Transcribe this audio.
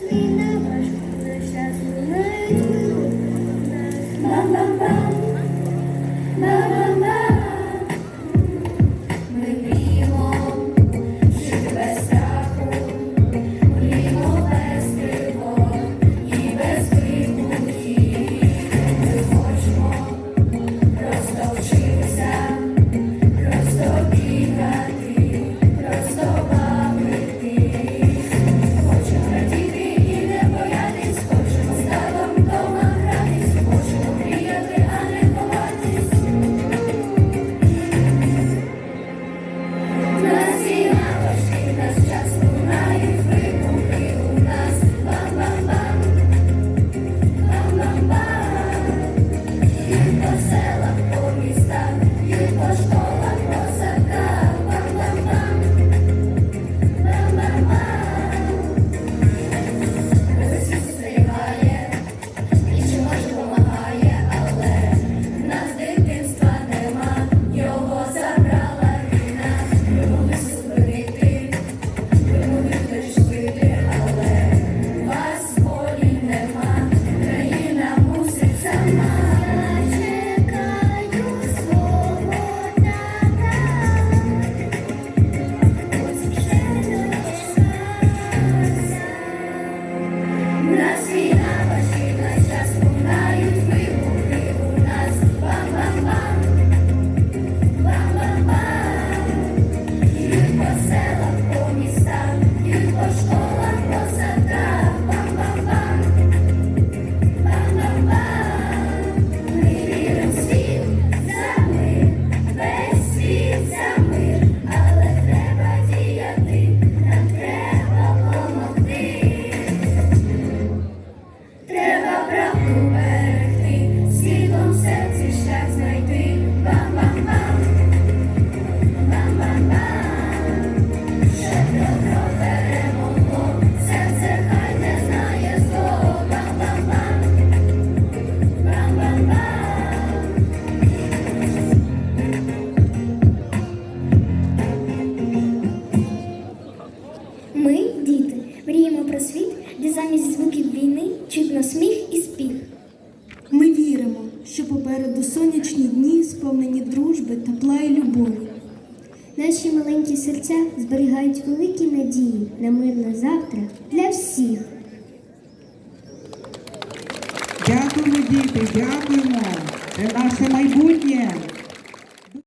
You. сміх і спіх. Ми віримо, що попереду сонячні дні сповнені дружби, тепла і любові. Наші маленькі серця зберігають великі надії на мирне завтра для всіх. Дякуємо, діти, дякуємо. Це наше майбутнє.